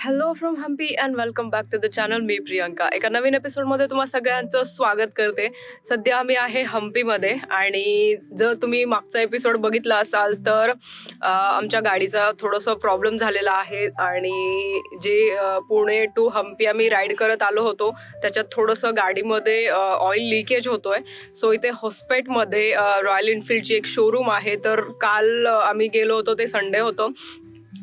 Hello from Hampi and welcome back to the channel मी प्रियंका एका नवीन एपिसोडमध्ये तुम्हा सगळ्यांचं स्वागत करते. सध्या आम्ही आहे हम्पीमध्ये आणि जर तुम्ही मागचा एपिसोड बघितला असाल तर आमच्या गाडीचा थोडंसं प्रॉब्लेम झालेला आहे आणि जे पुणे टू हम्पी आम्ही राईड करत आलो होतो त्याच्यात थोडंसं गाडीमध्ये ऑइल लिकेज होतोय. सो इथे हॉस्पेटमध्ये रॉयल एनफिल्डची एक शोरूम आहे. तर काल आम्ही गेलो होतो ते संडे होतं.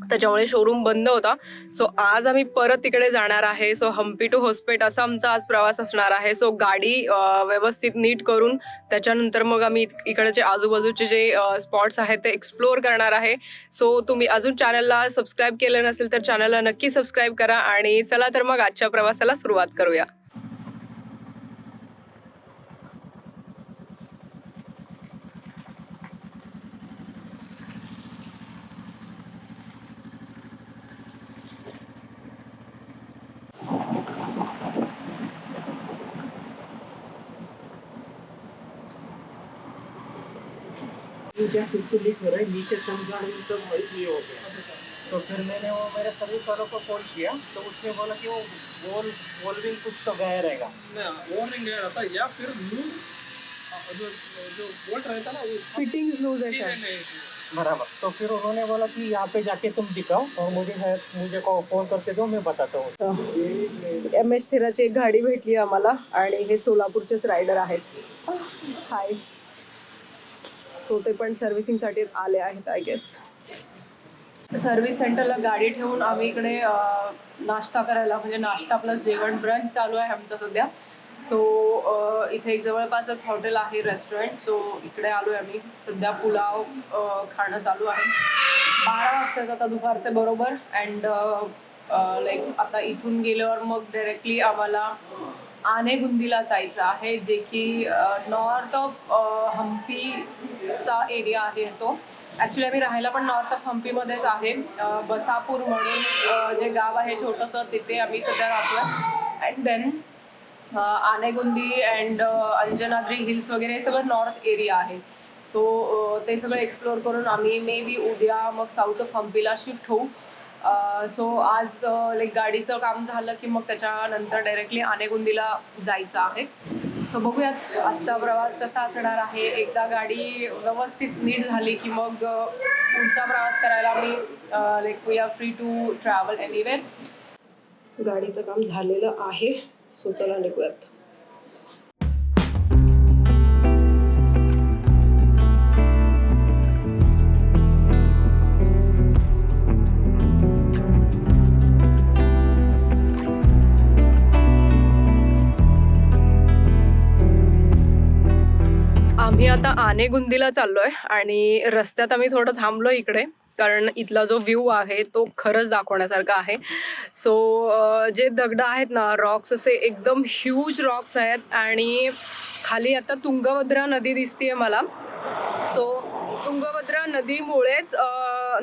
त्याच्यामुळे शोरूम बंद होता. सो आज आम्ही परत तिकडे जाणार आहे. सो हम्पी टू होस्पेट असा आमचा आज प्रवास असणार आहे. सो गाडी व्यवस्थित नीट करून त्याच्यानंतर मग आम्ही इकडचे आजूबाजूचे जे स्पॉट्स आहेत ते एक्सप्लोअर करणार आहे. सो तुम्ही अजून चॅनलला सबस्क्राईब केलं नसेल तर चॅनलला नक्की सबस्क्राईब करा. आणि चला तर मग आजच्या प्रवासाला सुरुवात करूया. क्या फिर तो लीक हो रहा है नीचे समझा नहीं तो वही ये हो गया तो फिर मैंने वो मेरे सर्विस वालों को कॉल किया तो उसने बोला कि वो वॉल वॉल्विंग कुछ तो गया रहेगा. वार्निंग रहता है या फिर लूज जो जो बोल्ट रहता ना वो फिटिंग लूज है नहीं बराबर. तो फिर उन्होंने बोला कि यहाँ पे जाके तुम दिखाओ और मुझे मुझे को फोन करके दो मैं बताता हूँ। एम एच थेराची एक गाडी भेटली आम्हाला आणि हे सोलापूरचेच रायडर आहेत. हाय सो ते पण सर्व्हिसिंगसाठी आले आहेत आय गेस सर्व्हिस सेंटरला गाडी ठेवून आम्ही इकडे नाश्ता करायला म्हणजे नाश्ता प्लस जेवण ब्रंच चालू आहे आमचं सध्या. सो इथे एक जवळपासच हॉटेल आहे रेस्टॉरंट सो इकडे आलो आहे आम्ही. सध्या पुलाव खाणं चालू आहे. बारा वाजतात आता दुपारचे बरोबर. अँड लाईक आता इथून गेल्यावर मग डायरेक्टली आम्हाला आनेगुंदीला जायचं आहे जे की नॉर्थ ऑफ हम्पी चा एरिया आहे तो. ॲक्च्युली आम्ही राहायला पण नॉर्थ ऑफ हम्पीमध्येच आहे. बसापूर म्हणून जे गाव आहे छोटंसं तिथे आम्ही सध्या राहतोय. And then Anegundi and Anjanadri hills वगैरे हे सगळं नॉर्थ एरिया आहे. सो ते सगळं एक्सप्लोअर करून आम्ही मे बी उद्या मग साऊथ ऑफ हम्पीला शिफ्ट होऊ. सो आज लाईक गाडीचं काम झालं की मग त्याच्यानंतर डायरेक्टली आनेगुंदीला जायचं आहे. सो बघूयात. आजचा प्रवास कसा असणार आहे? एकदा गाडी व्यवस्थित नीट झाली की मग पुढचा प्रवास करायला मी like we are free to travel anywhere गाडीचं काम झालेलं आहे. सो चला निघूयात. आनेगुंदीला चाललो आनेगुंदीला चाललोय आणि रस्त्यात आम्ही थोडं थांबलो इकडे कारण इथला जो व्ह्यू आहे तो खरंच दाखवण्यासारखा आहे. सो जे दगड आहेत ना रॉक्स असे एकदम ह्यूज रॉक्स आहेत आणि खाली आता तुंगभद्रा नदी दिसतीये मला. सो तुंगभद्रा नदीमुळेच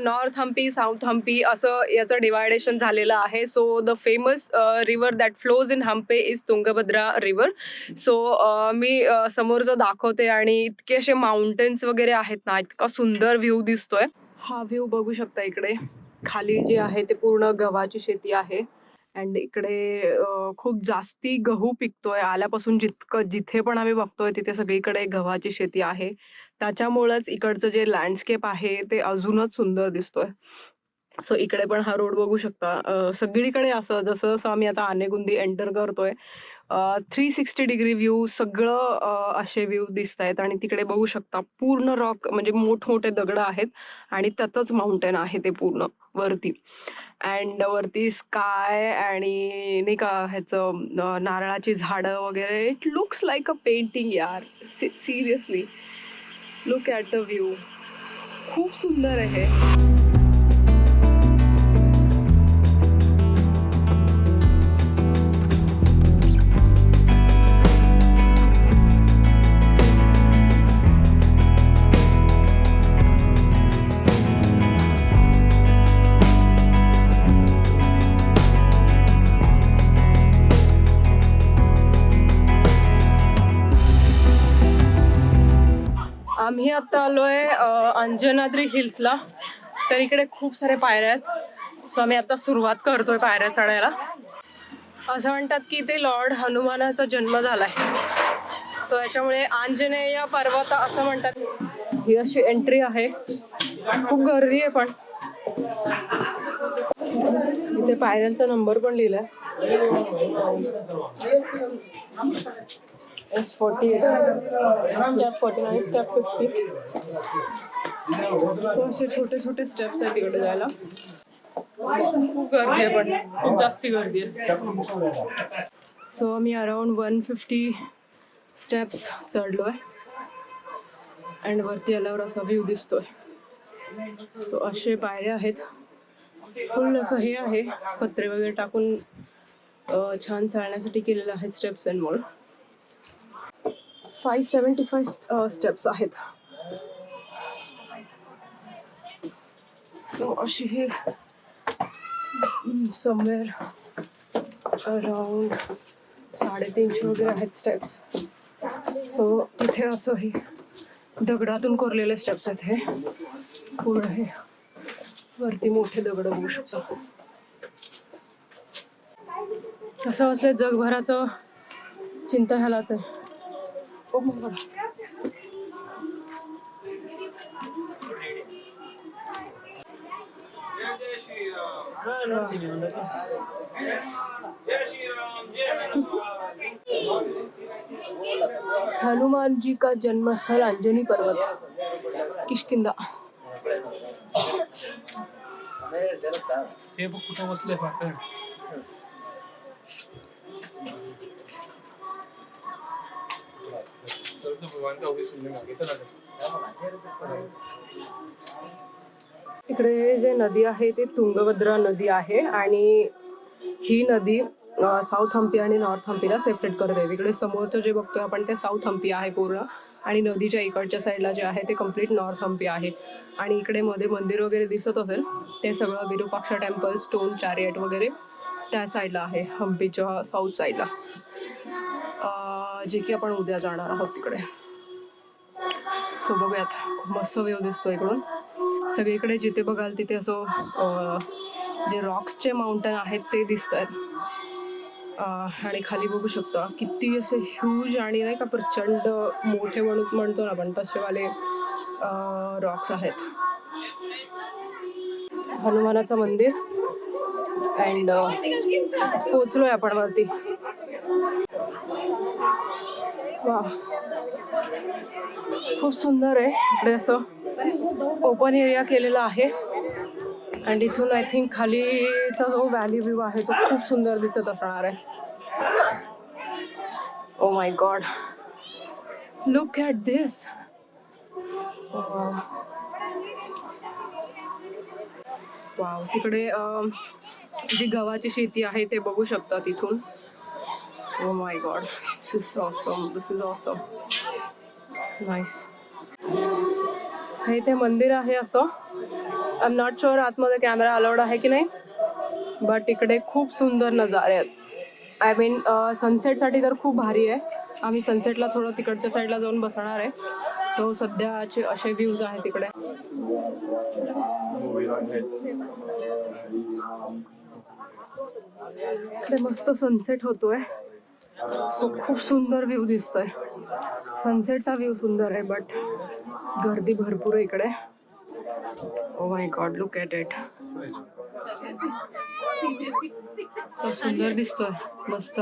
नॉर्थ हम्पी साऊथ हम्पी असं याचं डिवायडेशन झालेलं आहे. So the famous river that flows in Hampi is Tungabhadra river so me uh, समोरचं दाखवते आणि इतके असे माउंटेन्स वगैरे आहेत ना इतका सुंदर व्ह्यू दिसतोय. हा व्ह्यू बघू शकता इकडे. खाली जे आहे ते पूर्ण गव्हाची शेती आहे. अँड इकडे खूप जास्ती गहू पिकतोय. आल्यापासून जितकं जिथे पण आम्ही बघतोय तिथे सगळीकडे गव्हाची शेती आहे. त्याच्यामुळेच इकडचं जे लँडस्केप आहे ते अजूनच सुंदर दिसतोय. सो इकडे पण हा रोड बघू शकता. सगळीकडे असं जसं जसं आम्ही आता आनेगुंदी एंटर करतोय थ्री सिक्स्टी डिग्री व्ह्यू सगळं असे व्ह्यू दिसत आहेत आणि तिकडे बघू शकता पूर्ण रॉक म्हणजे मोठमोठे दगड आहेत आणि त्याचंच माउंटेन आहे ते पूर्ण वरती. अँड वरती स्काय आणि नाही का ह्याचं नारळाची झाडं वगैरे. It looks like a painting यार. Seriously look at the view खूप सुंदर आहे. आम्ही आता आलो आहे अंजनाद्री हिल्सला. तर इकडे खूप सारे पायऱ्या आहेत. सो आम्ही आता सुरुवात करतोय पायऱ्या चढायला. असं म्हणतात की ते लॉर्ड हनुमानाचा जन्म झालाय. सो याच्यामुळे आंजनेय पर्वत असं म्हणतात. ही अशी एंट्री आहे. खूप गर्दी आहे पण. इथे पायऱ्यांचा नंबर पण लिहिलाय. S forty step forty nine step fifty so असे छोटे छोटे स्टेप्स आहेत तिकडे जायला. खूप गर्दी आहे पण खूप जास्ती गर्दी आहे. सो मी अराउंड वन फिफ्टी स्टेप्स चढलो आहे अँड वरती आल्यावर असा व्ह्यू दिसतोय. सो असे पायऱ्या आहेत. फुल असं हे आहे. पत्रे वगैरे टाकून छान चालण्यासाठी केलेलं आहे स्टेप्स अँड मोड फाय सेवन्टी फाय स्टेप्स आहेत सो अशी हे समवेअर अराउंड साडेतीनशे वगैरे आहेत स्टेप्स सो तिथे असं हे दगडातून कोरलेले स्टेप्स आहेत हे. पूर्ण हे. वरती मोठे दगड होऊ शकतो. असं असले जगभराचं चिंता ह्यालाच आहे. ओ my God. जय जय श्रीराम जय श्रीराम जय हनुमान हनुमान जी का जन्मस्थल अंजनी पर्वत किशकिंदा हे बघ कुठं बसले भगवान का सुनने में इकडे जे नदी आहे ती तुंगभद्रा नदी आहे आणि ही नदी साऊथ हम्पी आणि नॉर्थ हम्पीला सेपरेट करते तिकडे समोरचं जे बघतोय आपण ते साऊथ हम्पी आहे पूर्ण आणि नदीच्या इकडच्या साईडला जे आहे ते कंप्लीट नॉर्थ हम्पी आहे. आणि इकडे मध्ये मंदिर वगैरे दिसत असेल ते सगळं विरूपाक्षा टेम्पल स्टोन चॅरियट वगैरे त्या साईडला आहे हम्पीच्या साऊथ साईडला जे की आपण उद्या जाणार आहोत तिकडे. सो बघूयात. खूप मस्त व्यू दिसतो इकडून. सगळीकडे जिथे बघाल तिथे असं जे रॉक्सचे माउंटन आहेत ते दिसत आहेत आणि खाली बघू शकता किती असे ह्यूज आणि नाही का प्रचंड मोठे म्हणून म्हणतो ना आपण तसेवाले रॉक्स आहेत. हनुमानाचं मंदिर. अँड पोचलोय आपण वरती. वा खूप सुंदर आहे. इकडे असं ओपन एरिया केलेला आहे. आणि इथून आय थिंक खालीचा जो व्हॅली व्ह्यू आहे तो खूप सुंदर दिसत असणार आहे. ओ my God look at this wow तिकडे जी गव्हाची शेती आहे ते बघू शकता तिथून. Oh my God this is awesome. This is awesome. Nice. हे ते मंदिर आहे असं. आय एम नॉट शुअर आतमध्ये कॅमेरा अलाउड आहे की नाही. बट इकडे खूप सुंदर नजारे आहेत. आय मीन सनसेटसाठी तर खूप भारी आहे. आम्ही सनसेटला थोडं तिकडच्या साईडला जाऊन बसणार आहे. सो सध्याचे असे व्ह्यूज आहेत तिकडे मस्त सनसेट होतोय. सो खूप सुंदर व्ह्यू दिसतोय. सनसेटचा व्ह्यू सुंदर आहे बट गर्दी भरपूर आहे इकडे. ओ my God look at it सुंदर दिसतोय मस्त.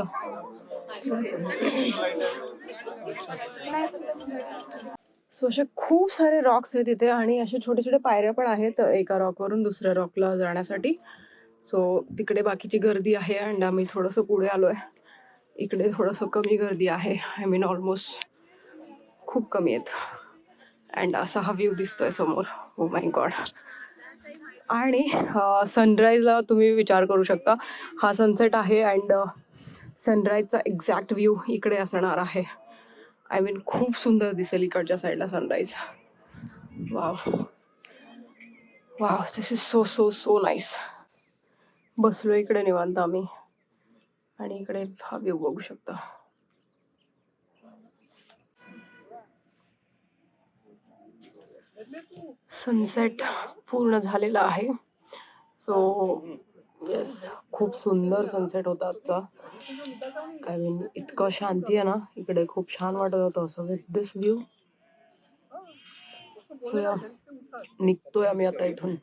सो असे खूप सारे रॉक्स आहेत तिथे आणि असे छोटे छोटे पायऱ्या पण आहेत एका रॉकवरून दुसऱ्या रॉकला जाण्यासाठी. सो तिकडे बाकीची गर्दी आहे आणि आम्ही थोडंसं पुढे आलो आहे इकडे थोडंसं कमी गर्दी आहे. आय मीन ऑलमोस्ट खूप कमी आहेत. अँड असा हा व्ह्यू दिसतोय समोर. ओ माय गॉड आणि सनराईजला तुम्ही विचार करू शकता. हा सनसेट आहे अँड सनराईजचा एक्झॅक्ट व्ह्यू इकडे असणार आहे. आय मीन खूप सुंदर दिसेल इकडच्या साईडला sunrise wow wow this is so so so nice बसलो इकडे निवांत आम्ही. आणि इकडे हा व्ह्यू बघू शकता. सनसेट पूर्ण झालेला आहे. सो येस खूप सुंदर सनसेट होता आजचा. आय मीन इतकं शांती आहे ना. इकडे खूप छान वाटत होतं असं विथ दिस व्ह्यू सो या निघतोय आम्ही आता इथून.